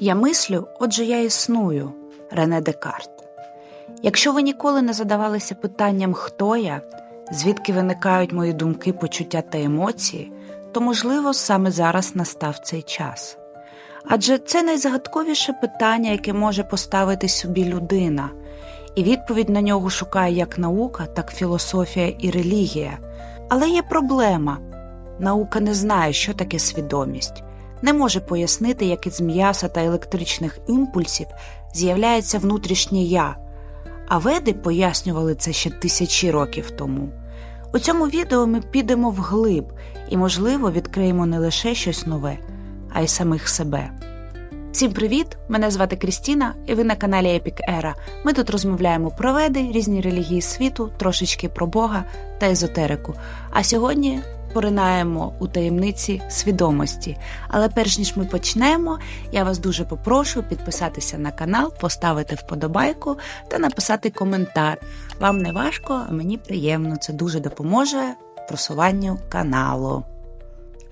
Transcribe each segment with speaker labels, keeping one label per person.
Speaker 1: Я мислю, отже, я існую. Рене Декарт. Якщо ви ніколи не задавалися питанням, хто я, звідки виникають мої думки, почуття та емоції, то, можливо, саме зараз настав цей час. Адже це найзагадковіше питання, яке може поставити собі людина, і відповідь на нього шукає як наука, так філософія і релігія. Але є проблема наука не знає, що таке свідомість не може пояснити, як із м'яса та електричних імпульсів з'являється внутрішнє я, а веди пояснювали це ще тисячі років тому. У цьому відео ми підемо вглиб і, можливо, відкриємо не лише щось нове, а й самих себе. Всім привіт! Мене звати Крістіна, і ви на каналі Epic Era. Ми тут розмовляємо про веди, різні релігії світу, трошечки про Бога та езотерику. А сьогодні поринаємо у таємниці свідомості. Але перш ніж ми почнемо, я вас дуже попрошу підписатися на канал, поставити вподобайку та написати коментар. Вам не важко, а мені приємно. Це дуже допоможе просуванню каналу.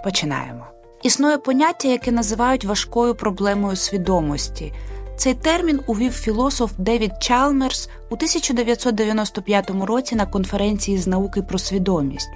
Speaker 1: Починаємо. Існує поняття, яке називають важкою проблемою свідомості. Цей термін увів філософ Девід Чалмерс у 1995 році на конференції з науки про свідомість.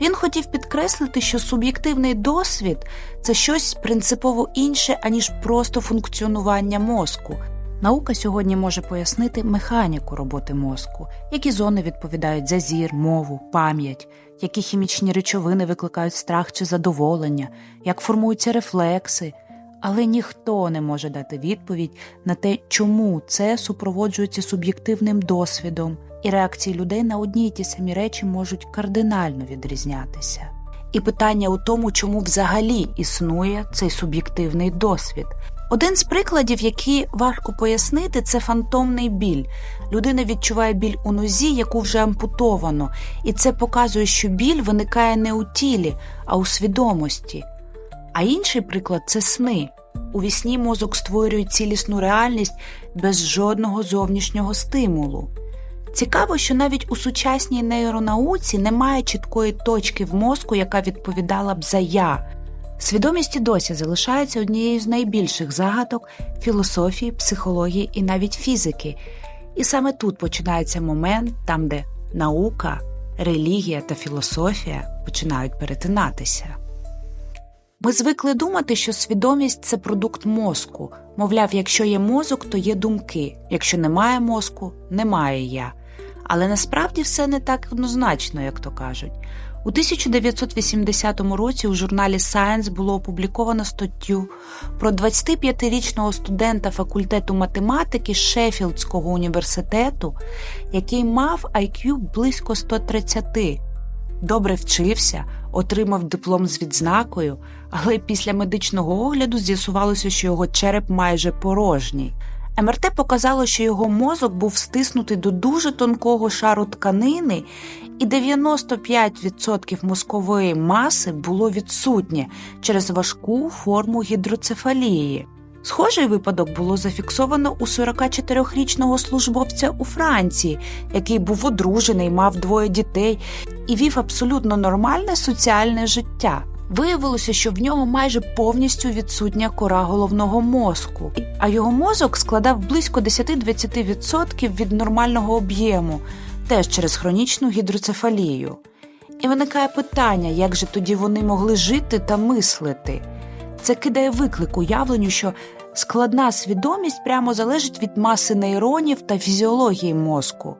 Speaker 1: Він хотів підкреслити, що суб'єктивний досвід це щось принципово інше, аніж просто функціонування мозку. Наука сьогодні може пояснити механіку роботи мозку, які зони відповідають за зір, мову, пам'ять, які хімічні речовини викликають страх чи задоволення, як формуються рефлекси. Але ніхто не може дати відповідь на те, чому це супроводжується суб'єктивним досвідом, і реакції людей на одні й ті самі речі можуть кардинально відрізнятися. І питання у тому, чому взагалі існує цей суб'єктивний досвід. Один з прикладів, які важко пояснити, це фантомний біль. Людина відчуває біль у нозі, яку вже ампутовано, і це показує, що біль виникає не у тілі, а у свідомості. А інший приклад це сни. У вісні мозок створює цілісну реальність без жодного зовнішнього стимулу. Цікаво, що навіть у сучасній нейронауці немає чіткої точки в мозку, яка відповідала б за я. Свідомість і досі залишається однією з найбільших загадок філософії, психології і навіть фізики. І саме тут починається момент, там, де наука, релігія та філософія починають перетинатися. Ми звикли думати, що свідомість це продукт мозку. Мовляв, якщо є мозок, то є думки, якщо немає мозку, немає я. Але насправді все не так однозначно, як то кажуть. У 1980 році у журналі Science було опубліковано статтю про 25-річного студента факультету математики Шеффілдського університету, який мав IQ близько 130. Добре вчився, отримав диплом з відзнакою, але після медичного огляду з'ясувалося, що його череп майже порожній. МРТ показало, що його мозок був стиснутий до дуже тонкого шару тканини, і 95% мозкової маси було відсутнє через важку форму гідроцефалії. Схожий випадок було зафіксовано у 44-річного службовця у Франції, який був одружений, мав двоє дітей і вів абсолютно нормальне соціальне життя. Виявилося, що в нього майже повністю відсутня кора головного мозку, а його мозок складав близько 10-20% від нормального об'єму, теж через хронічну гідроцефалію. І виникає питання, як же тоді вони могли жити та мислити. Це кидає виклик уявленню, що складна свідомість прямо залежить від маси нейронів та фізіології мозку.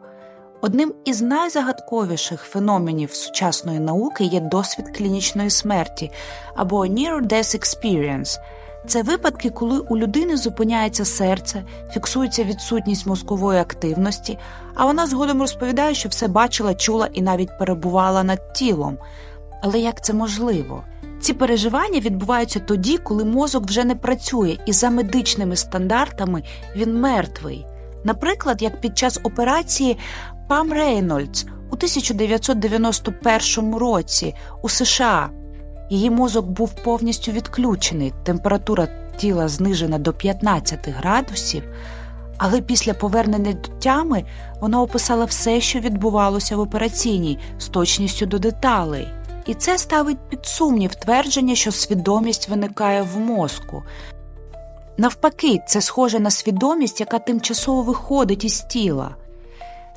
Speaker 1: Одним із найзагадковіших феноменів сучасної науки є досвід клінічної смерті або Near Death Experience. Це випадки, коли у людини зупиняється серце, фіксується відсутність мозкової активності, а вона згодом розповідає, що все бачила, чула і навіть перебувала над тілом. Але як це можливо? Ці переживання відбуваються тоді, коли мозок вже не працює, і за медичними стандартами він мертвий. Наприклад, як під час операції Пам Рейнольдс у 1991 році у США. Її мозок був повністю відключений, температура тіла знижена до 15 градусів, але після повернення до тями вона описала все, що відбувалося в операційній, з точністю до деталей. І це ставить під сумнів твердження, що свідомість виникає в мозку. Навпаки, це схоже на свідомість, яка тимчасово виходить із тіла.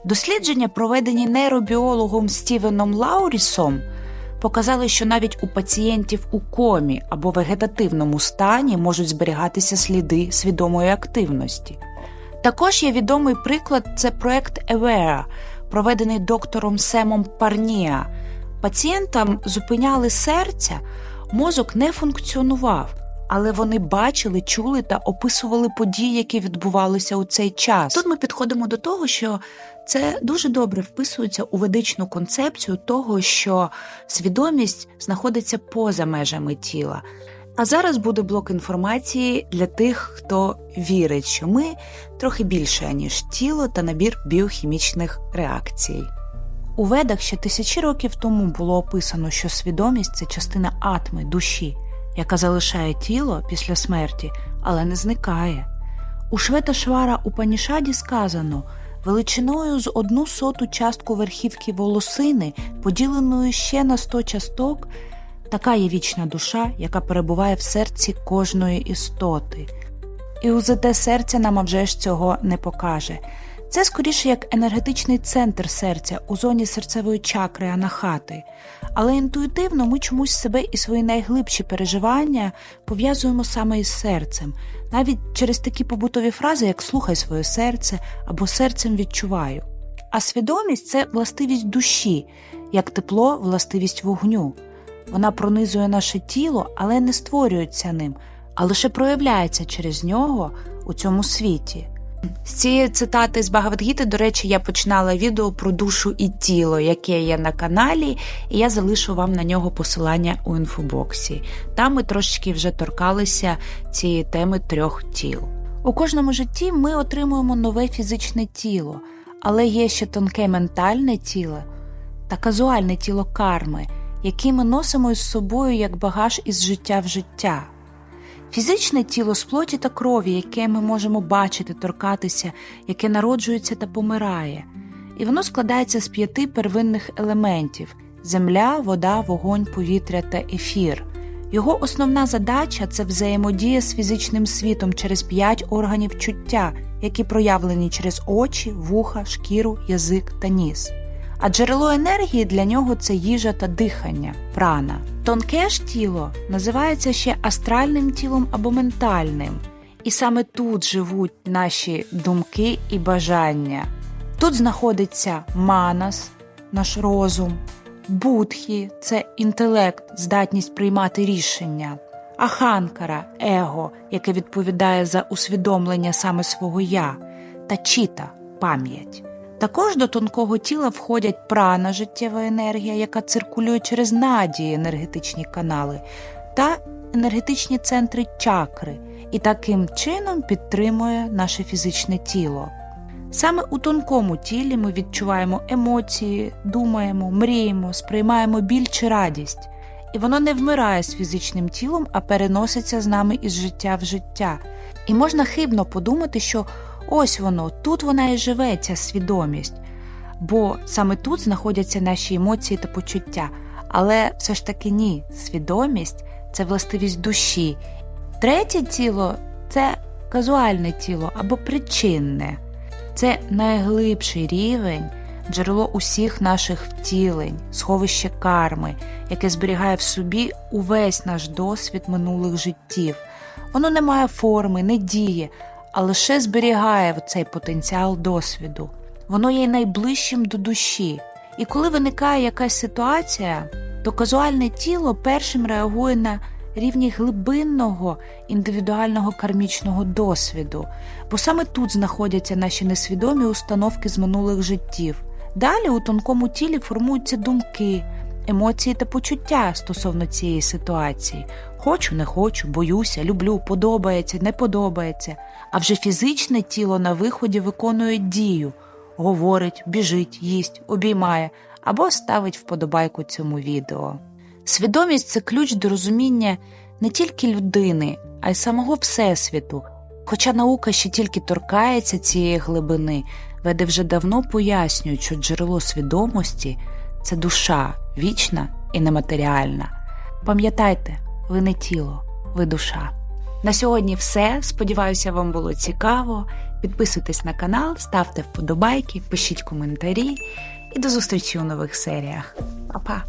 Speaker 1: Дослідження, проведені нейробіологом Стівеном Лаурісом, показали, що навіть у пацієнтів у комі або вегетативному стані можуть зберігатися сліди свідомої активності. Також є відомий приклад це проект Евера, проведений доктором Семом Парнія. Пацієнтам зупиняли серця, мозок не функціонував, але вони бачили, чули та описували події, які відбувалися у цей час. Тут ми підходимо до того, що це дуже добре вписується у ведичну концепцію того, що свідомість знаходиться поза межами тіла. А зараз буде блок інформації для тих, хто вірить, що ми трохи більше, ніж тіло та набір біохімічних реакцій. У ведах ще тисячі років тому було описано, що свідомість це частина атми, душі, яка залишає тіло після смерті, але не зникає. У Швета Швара у Панішаді сказано величиною з одну соту частку верхівки волосини, поділеною ще на сто часток. Така є вічна душа, яка перебуває в серці кожної істоти. І УЗД серця нам вже ж цього не покаже. Це скоріше як енергетичний центр серця у зоні серцевої чакри анахати. Але інтуїтивно ми чомусь себе і свої найглибші переживання пов'язуємо саме із серцем, навіть через такі побутові фрази, як слухай своє серце або серцем відчуваю. А свідомість це властивість душі, як тепло, властивість вогню. Вона пронизує наше тіло, але не створюється ним, а лише проявляється через нього у цьому світі. З цієї цитати з Багаватгіти, до речі, я починала відео про душу і тіло, яке є на каналі, і я залишу вам на нього посилання у інфобоксі. Там ми трошечки вже торкалися цієї теми трьох тіл. У кожному житті ми отримуємо нове фізичне тіло, але є ще тонке ментальне тіло та казуальне тіло карми які ми носимо із собою як багаж із життя в життя. Фізичне тіло з плоті та крові, яке ми можемо бачити, торкатися, яке народжується та помирає, і воно складається з п'яти первинних елементів земля, вода, вогонь, повітря та ефір. Його основна задача це взаємодія з фізичним світом через п'ять органів чуття, які проявлені через очі, вуха, шкіру, язик та ніс а джерело енергії для нього це їжа та дихання, прана. Тонке ж тіло називається ще астральним тілом або ментальним, і саме тут живуть наші думки і бажання. Тут знаходиться манас, наш розум, будхі це інтелект, здатність приймати рішення, аханкара его, яке відповідає за усвідомлення саме свого я, та чіта пам'ять. Також до тонкого тіла входять прана, життєва енергія, яка циркулює через надії енергетичні канали, та енергетичні центри чакри, і таким чином підтримує наше фізичне тіло. Саме у тонкому тілі ми відчуваємо емоції, думаємо, мріємо, сприймаємо біль чи радість, і воно не вмирає з фізичним тілом, а переноситься з нами із життя в життя. І можна хибно подумати, що Ось воно, тут вона і живе, ця свідомість, бо саме тут знаходяться наші емоції та почуття. Але все ж таки ні, свідомість це властивість душі. Третє тіло це казуальне тіло або причинне, це найглибший рівень, джерело усіх наших втілень, сховище карми, яке зберігає в собі увесь наш досвід минулих життів. Воно не має форми, не діє, а лише зберігає цей потенціал досвіду. Воно є найближчим до душі. І коли виникає якась ситуація, то казуальне тіло першим реагує на рівні глибинного індивідуального кармічного досвіду, бо саме тут знаходяться наші несвідомі установки з минулих життів. Далі у тонкому тілі формуються думки, емоції та почуття стосовно цієї ситуації. Хочу, не хочу, боюся, люблю, подобається, не подобається. А вже фізичне тіло на виході виконує дію, говорить, біжить, їсть, обіймає або ставить вподобайку цьому відео. Свідомість це ключ до розуміння не тільки людини, а й самого Всесвіту. Хоча наука ще тільки торкається цієї глибини, веде вже давно пояснюють, що джерело свідомості це душа вічна і нематеріальна. Пам'ятайте, ви не тіло, ви душа. На сьогодні все. Сподіваюся, вам було цікаво. Підписуйтесь на канал, ставте вподобайки, пишіть коментарі і до зустрічі у нових серіях. Па-па!